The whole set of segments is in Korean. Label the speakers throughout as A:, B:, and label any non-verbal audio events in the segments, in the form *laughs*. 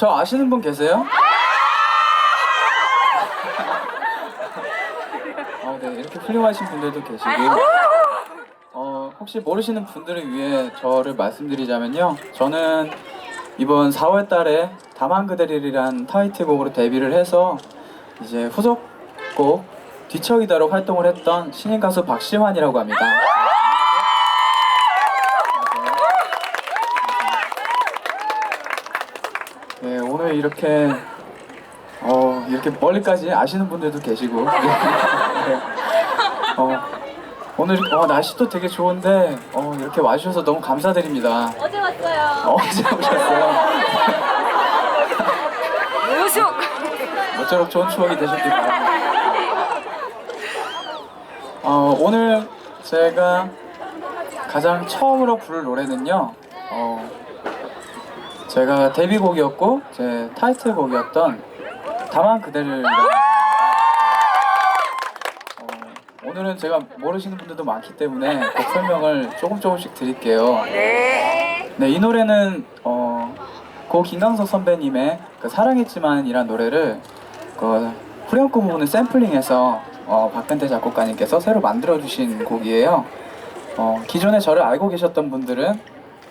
A: 저 아시는 분 계세요? 어, 네, 이렇게 훌륭하신 분들도 계시고, 어, 혹시 모르시는 분들을 위해 저를 말씀드리자면요. 저는 이번 4월 달에 다만 그대리란 타이틀곡으로 데뷔를 해서 이제 후속곡 뒤척이다로 활동을 했던 신인 가수 박시환이라고 합니다. 네, 오늘 이렇게 어, 이렇게 멀리까지 아시는 분들도 계시고 *laughs* 네. 어, 오늘 어, 날씨도 되게 좋은데 어, 이렇게 와주셔서 너무 감사드립니다.
B: 어제 왔어요.
A: 어, 언제 오셨어요?
B: 우숙.
A: 모쪼록 좋은 추억이 되셨길 바랍니다. 어, 오늘 제가 가장 처음으로 부를 노래는요. 어, 제가 데뷔곡이었고 제 타이틀곡이었던 다만 그대를 어, 오늘은 제가 모르시는 분들도 많기 때문에 곡 설명을 조금 조금씩 드릴게요.
B: 네.
A: 네, 이 노래는 어, 고 김강석 선배님의 그 사랑했지만이란 노래를 그 후렴구 부분을 샘플링해서 어, 박근태 작곡가님께서 새로 만들어 주신 곡이에요. 어, 기존에 저를 알고 계셨던 분들은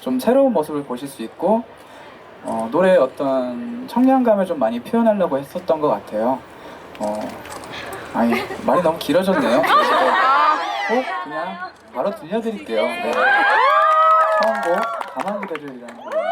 A: 좀 새로운 모습을 보실 수 있고 어, 노래의 어떤 청량감을 좀 많이 표현하려고 했었던 것 같아요. 어, 아니 말이 너무 길어졌네요. 네. 꼭 그냥 바로 들려드릴게요. 네. 처음 곡 가만 그대를이라는 곡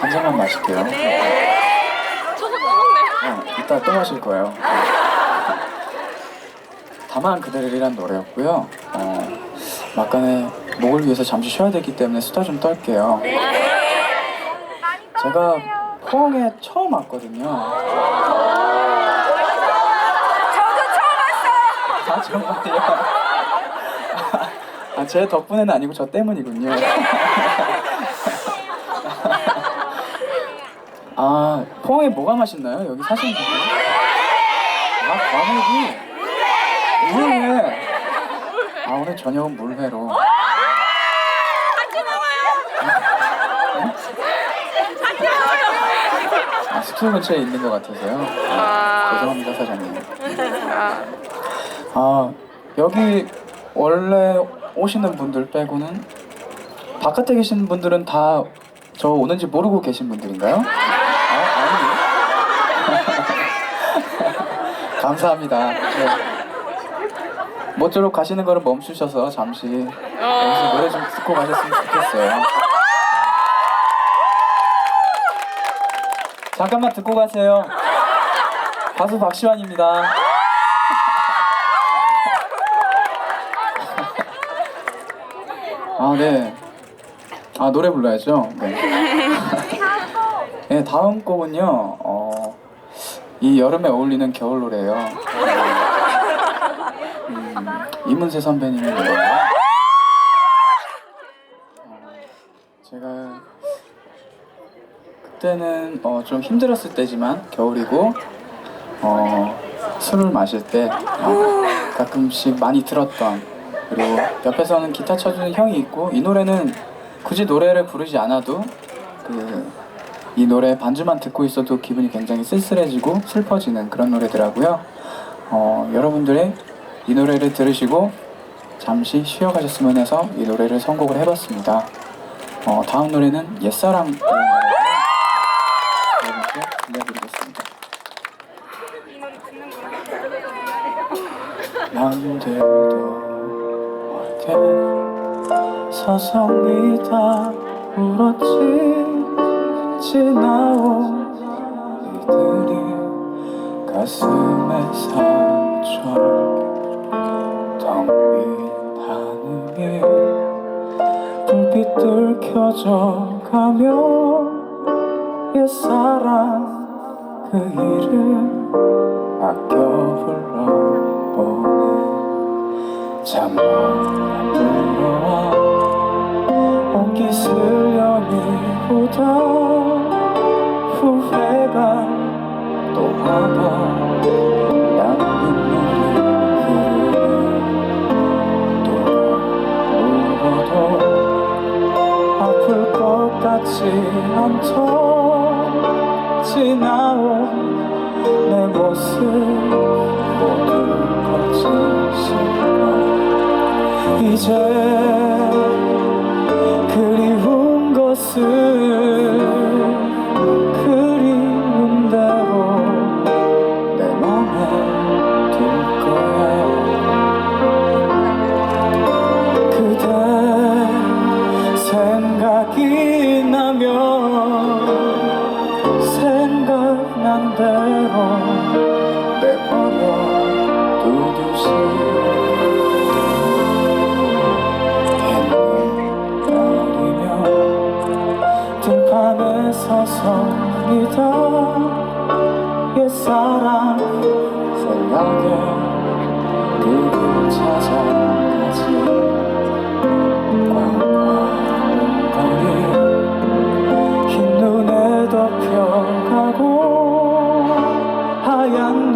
A: 한 잔만 마실게요.
B: 저거 또 먹네.
A: 어, 이따 또 마실 거예요. 가만 그대를이란 노래였고요. 어, 막간에 목을 위해서 잠시 쉬어야 되기 때문에 수다 좀 떨게요. 제가 포항에 처음 왔거든요.
B: 저도 처음 왔어요.
A: 아 정말요? 아, 제 덕분에는 아니고 저 때문이군요. 아, 포항에 뭐가 맛있나요? 여기 사시는 분들? 아, 과메기? 물회! 아, 오늘 저녁은 물회로.
B: 같이 먹어요.
A: 아, 숙소 근처에 있는 것 같아서요. 아, 죄송합니다, 사장님. 아, 여기 원래 오시는 분들 빼고는 바깥에 계신 분들은 다 저 오는지 모르고 계신 분들인가요? 아, 아니. 감사합니다. 네. 모쪼록 가시는 거를 멈추셔서 잠시 노래 좀 듣고 가셨으면 좋겠어요. 잠깐만 듣고 가세요. 가수 박시환입니다. 아, 네. 아, 노래 불러야죠. 네. 네, 다음 곡은요, 어, 이 여름에 어울리는 겨울 노래예요. 음, 이문세 선배님의 노래예요. 어, 제가 그때는 어, 좀 힘들었을 때지만 겨울이고 어, 술을 마실 때 어, 가끔씩 많이 들었던 그리고 옆에서는 기타 쳐주는 형이 있고 이 노래는 굳이 노래를 부르지 않아도 그 이 노래 반주만 듣고 있어도 기분이 굉장히 쓸쓸해지고 슬퍼지는 그런 노래더라고요. 어, 여러분들의 이 노래를 들으시고 잠시 쉬어가셨으면 해서 이 노래를 선곡을 해봤습니다. 어, 다음 노래는 옛사랑이라는 노래를 여러분께 들려드리겠습니다. 남들도 어게 서성이 다 울었지 지나온 이들이 가슴에 상처를 텅빈 하늘이 불빛들 켜져 가며 옛사랑 그 이름 아껴 불러보는 잠만 들어와 온기 슬려니 보다 후회가 또 남은 눈이 흐르는 울어도 아플 것 같지 않던 지나온 내 모습 모두 거짓일까? 이제 그리운 것은 yang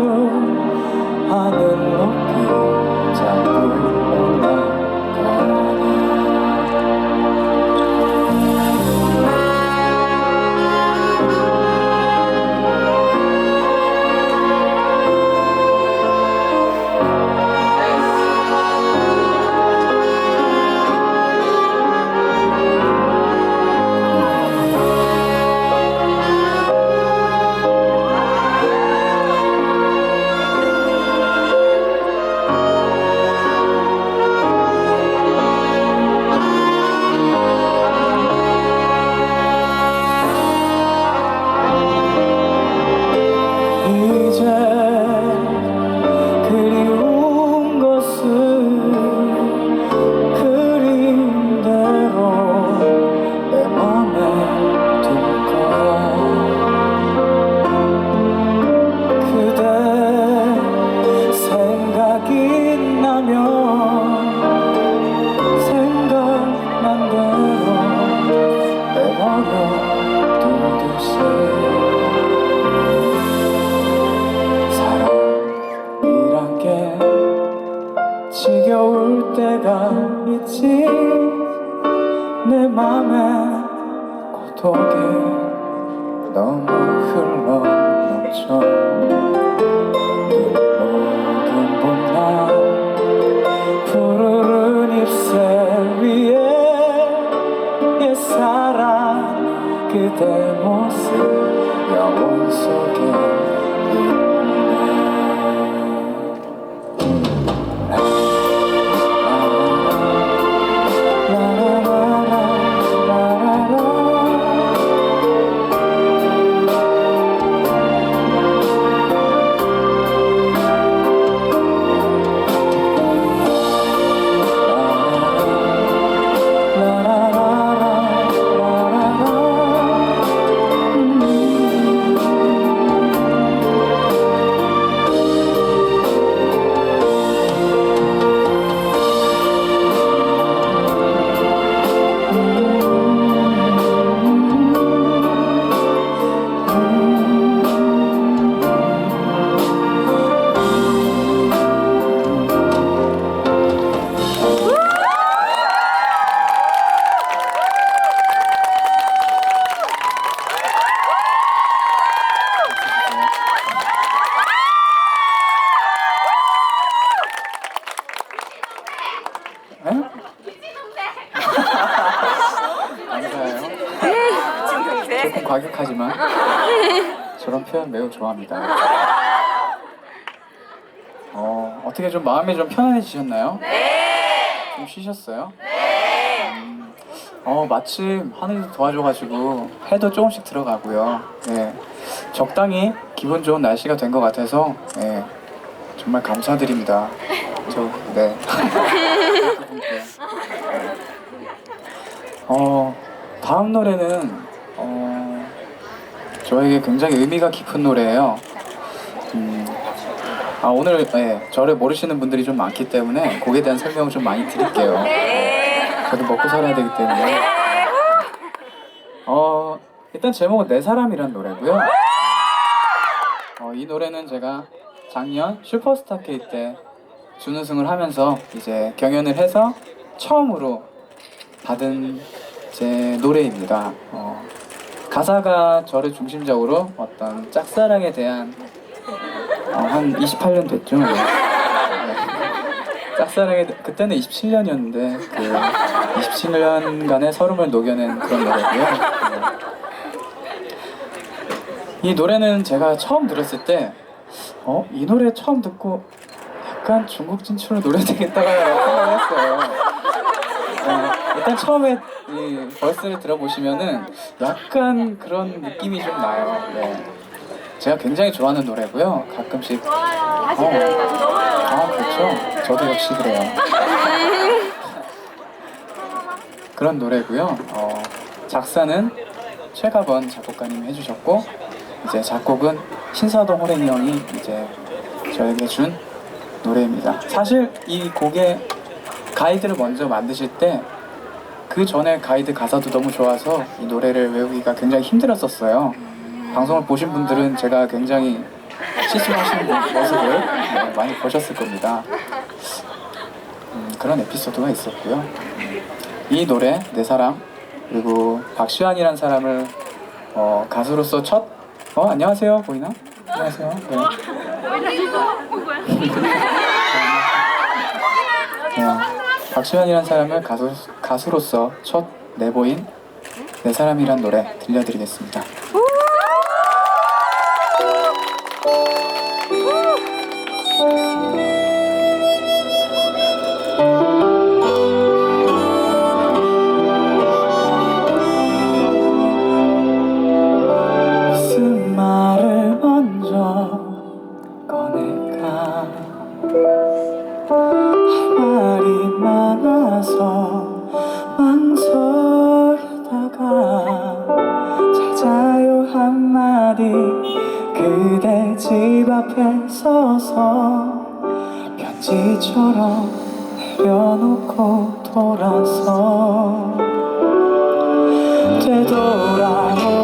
A: 옛사랑 그대 모 표현 매우 좋아합니다. *laughs* 어, 어떻게 좀 마음이 좀 편안해지셨나요? 네. 좀 쉬셨어요? 네. 어, 마침 하늘이 도와줘가지고 해도 조금씩 들어가고요. 네. 적당히 기분 좋은 날씨가 된 것 같아서 네. 정말 감사드립니다. 저, 네. 그분께. *laughs* 어, 다음 노래는 어, 저에게 굉장히 의미가 깊은 노래예요. 음, 아 오늘 네, 저를 모르시는 분들이 좀 많기 때문에 곡에 대한 설명을 좀 많이 드릴게요. 저도 먹고 살아야 되기 때문에. 어, 일단 제목은 내 사람이란 노래고요. 어, 이 노래는 제가 작년 슈퍼스타 K 때 준우승을 하면서 이제 경연을 해서 처음으로 받은 제 노래입니다. 어, 가사가 저를 중심적으로 어떤 짝사랑에 대한 어, 한 28년 됐죠. 네. 짝사랑에 대- 그때는 27년이었는데 그 27년간의 서름을 녹여낸 그런 노래고요. 네. 이 노래는 제가 처음 들었을 때 어? 이 노래 처음 듣고 약간 중국 진출을 노려야 되겠다고 생각을 했어요. 어, 일단 처음에 이 벌스를 들어보시면은 약간 그런 느낌이 좀 나요. 네. 제가 굉장히 좋아하는 노래고요. 가끔씩 어, 아 그렇죠. 저도 역시 그래요. 그런 노래고요. 어, 작사는 최가번 작곡가님이 해주셨고 이제 작곡은 신사동 호랭이 형이 이제 저에게 준 노래입니다. 사실 이 곡의 가이드를 먼저 만드실 때 그 전에 가이드 가사도 너무 좋아서 이 노래를 외우기가 굉장히 힘들었었어요. 방송을 보신 분들은 제가 굉장히 실수하시는 모습을 네, 많이 보셨을 겁니다. 음, 그런 에피소드가 있었고요. 이 노래 내 사랑 그리고 박시환이라는 사람을 어, 가수로서 첫 어, 안녕하세요 보이나? 안녕하세요. 네. 네. *laughs* 박시환이라는 사람을 가수, 가수로서 첫 내보인 내 사람이란 노래 들려드리겠습니다. 날이 그대 집 앞에 서서 편지처럼 내려놓고 돌아서 되돌아오